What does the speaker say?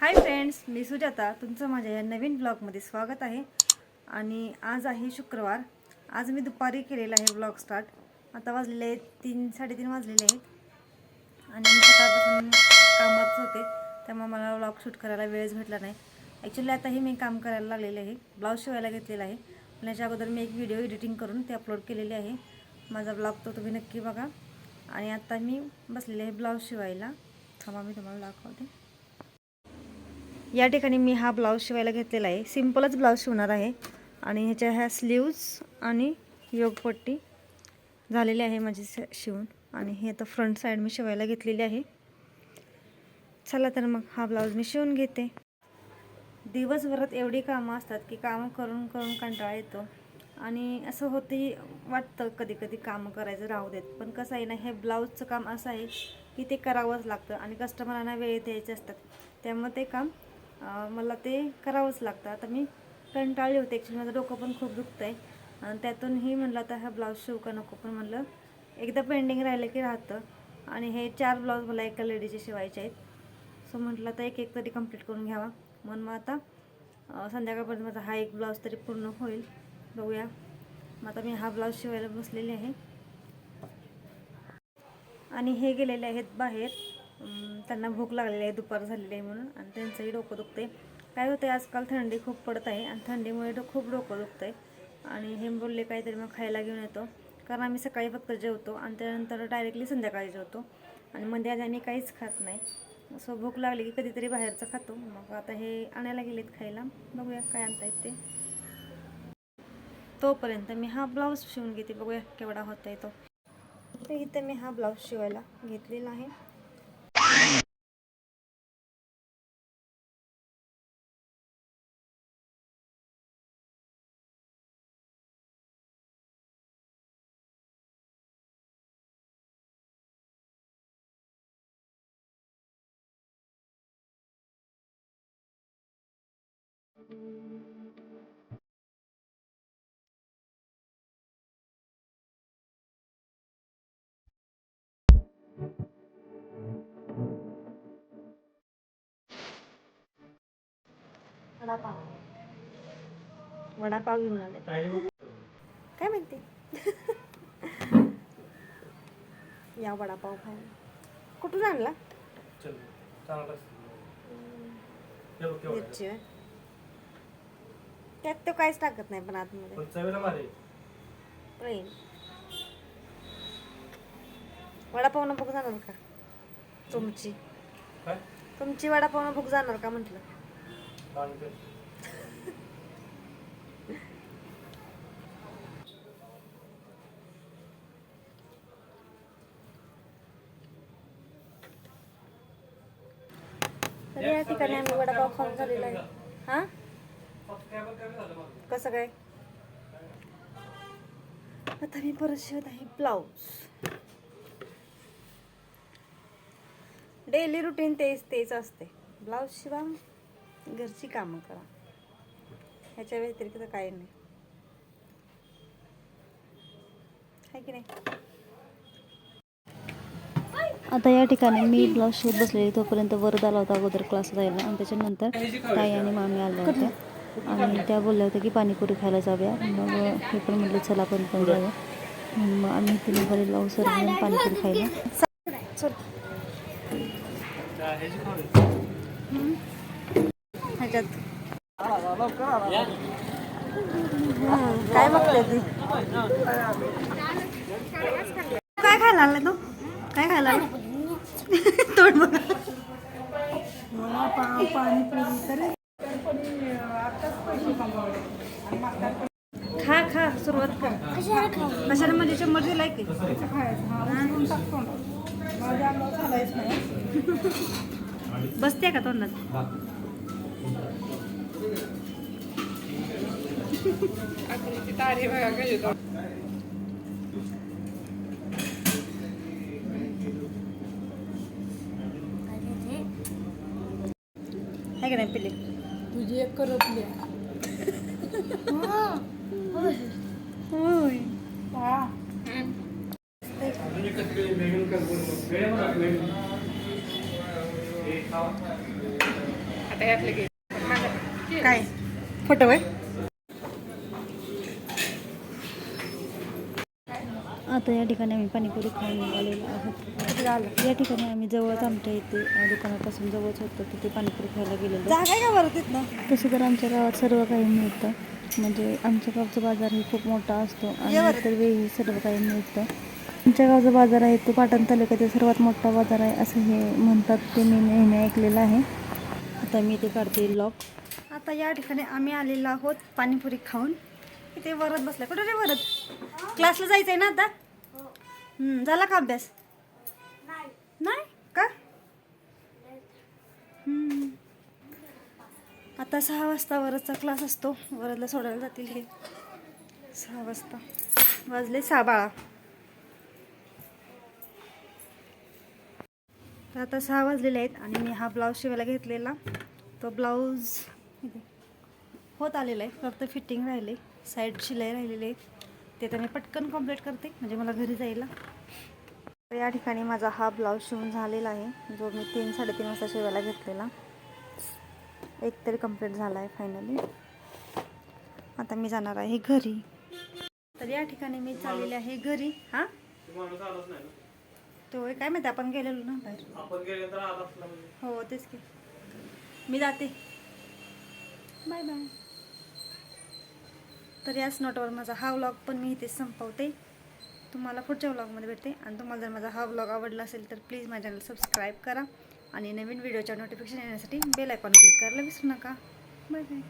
Hi friends मी सुजाता. तुमचं माझ्या या नवीन ब्लॉगमध्ये स्वागत आहे. आणि आज आहे शुक्रवार. आज मी दुपारी केलेला आहे ब्लॉग स्टार्ट. आता वाजलेले आहेत तीन साडेतीन वाजलेले आहेत. आणि मी सकाळपासून कामात होते. त्यामुळे मला ब्लॉग शूट करायला वेळच भेटला नाही. ॲक्च्युली आताही मी काम करायला लागलेले आहे. ब्लाऊज शिवायला घेतलेला आहे. पण याच्या अगोदर मी एक व्हिडिओ एडिटिंग करून ते अपलोड केलेले आहे. माझा ब्लॉग तो तुम्ही नक्की बघा. आणि आता मी बसलेले आहे ब्लाऊज शिवायला. थांबा मी तुम्हाला दाखवते. या ठिकाणी मी हा ब्लाऊज शिवायला घेतलेला आहे. सिम्पलच ब्लाऊज शिवणार आहे. आणि ह्याच्या ह्या स्लीव्ज आणि योगपट्टी झालेली आहे माझी शिवून. आणि हे आता फ्रंट साईड मी शिवायला घेतलेली आहे. चला तर मग हा ब्लाऊज मी शिवून घेते. दिवसभरात एवढी कामं असतात की कामं करून करून कंटाळा येतो. आणि असं होतही वाटतं कधी कधी कामं करायचं राहू देत. पण कसं आहे ना हे ब्लाऊजचं काम असं आहे की ते करावंच लागतं. आणि कस्टमरांना वेळेत द्यायचे असतात. त्यामुळे ते काम मला ते करावंच लागतं. आता मी कंटाळली होते. ॲक्च्युली माझं डोकं पण खूप दुखतं आहे आणि त्यातूनही म्हणलं आता हा ब्लाऊज शिवू का नको? पण म्हणलं एकदा पेंडिंग राहिलं की राहतं. आणि हे चार ब्लाऊज मला एका लेडीचे शिवायचे आहेत. सो म्हटलं आता एक एक तरी कंप्लीट करून घ्यावा. म्हणून मग आता संध्याकाळपर्यंत माझा हा एक ब्लाऊज तरी पूर्ण होईल. बघूया. मग आता मी हा ब्लाऊज शिवायला बसलेली आहे. आणि हे गेलेले आहेत बाहेर. त्यांना भूक लागलेली आहे दुपार झालेली आहे म्हणून आणि त्यांचंही डोकं दुखते काय होतं आहे आजकाल थंडी खूप पडत आहे आणि थंडीमुळे डो खूप डोकं दुखतं आहे आणि हे बोलले काहीतरी मग खायला घेऊन येतो. कारण आम्ही सकाळी फक्त जेवतो आणि त्यानंतर डायरेक्टली संध्याकाळी जेवतो. आणि मध्ये आधी आम्ही काहीच खात नाही. सो भूक लागली की कधीतरी बाहेरचं खातो. मग आता हे आणायला गेलेत खायला. बघूया काय आणता येत ते. तोपर्यंत मी हा ब्लाऊज शिवून घेते. बघूया केवढा होत आहे तो. तर इथे मी हा ब्लाऊज शिवायला घेतलेला आहे. वडापाव वडापाव घेऊन आले काय म्हणते या वडापाव खायला कुठून आणला मिरची होय. त्यात तो काहीच टाकत नाही पण आतमध्ये. प्लेन वडापाव न भूक जाणार का? तुमची. तुमची वडापाव न भूक जाणार का म्हटलं? तर या ठिकाणी आम्ही वडापाव खाऊन झालेला आहे. हा? कसं काय? आता मी परत शिवत आहे ब्लाऊज. डेली रुटीन तेच तेच असते. ब्लाऊज शिवा घरची कामं करा. ह्याच्या व्यतिरिक्त काही नाही. आहे की नाही? आता या ठिकाणी मी ब्लाऊज शिवत बसलेली तोपर्यंत वरद आला होता अगोदर क्लास जायला. आणि त्याच्यानंतर ताई आणि मामी आल्या होत्या. आणि त्या बोलल्या होत्या की पाणीपुरी खायला जाऊया. मग हे पण म्हटलं चला आपण पण जाऊया. म्हणून मग आम्ही तिने बरे लावू सर घेऊन पाणीपुरी खायला. ह्याच्यात काय बघते ती? काय खायला आलाय तू? काय खायला आलाय तोड बघ. खा खा सुरुवात कर. कशाला म्हणजे शंभर दिलाय की? बसते का तोंडात? आहे का नाही पिल्ली? तुझी एक करपली होय आता यातलं घे. पण माझं काय? फोटो आहे आता या ठिकाणी आम्ही पाणीपुरी खाऊन निघालेलो आहोत. या ठिकाणी आम्ही जवळच आमच्या इथे दुकानापासून जवळच होतं तिथे पाणीपुरी खायला गेलेलो. तसं तर आमच्या गावात सर्व काही मिळतं. म्हणजे आमच्या गावचा बाजार हे खूप मोठा असतो आणि वेळी सर्व काही मिळतं. आमच्या गावचा बाजार आहे तो पाटण तालुक्यातील सर्वात मोठा बाजार आहे असं हे म्हणतात ते मी नेहमी ऐकलेलं आहे. आता मी ते काढते लॉक आता या ठिकाणी आम्ही आलेलो आहोत पाणीपुरी खाऊन. इथे वरत बसलाय कुठं रे वरत? क्लासला जायचंय ना आता? हम्म, झाला का अभ्यास? नाही. का? हम्म. आता सहा वाजता वरदचा क्लास असतो. वरदला सोडायला जातील हे. सहा वाजता. वाजले सहा बाळा. तर आता सहा वाजलेले आहेत आणि मी हा ब्लाऊज शिवायला घेतलेला. तो ब्लाऊज होत आलेला आहे. फक्त फिटिंग राहिले. साईड शिलाई राहिलेली आहे ते तर मी पटकन कंप्लीट करते म्हणजे मला घरी जायला. तर या ठिकाणी माझा हा ब्लाऊज शिवून झालेला आहे जो मी तीन साडेतीन वाजता शिवायला घेतलेला. एक तरी कंप्लीट झाला आहे फायनली आता मी जाणार आहे घरी. तर या ठिकाणी मी चाललेले आहे घरी. हां? तो काय माहिती आपण गेलेलो ना बाहेर. हो तेच की. मी जाते. बाय बाय तर याच नोटवर माझा हा व्लॉग पण मी इथे संपवते. तुम्हाला पुढच्या व्लॉगमध्ये भेटते. आणि तुम्हाला जर माझा हा व्लॉग आवडला असेल तर प्लीज माझ्या चॅनल सबस्क्राईब करा. आणि नवीन व्हिडिओच्या नोटिफिकेशन येण्यासाठी बेल आयकॉन क्लिक करायला विसरू नका. Bye bye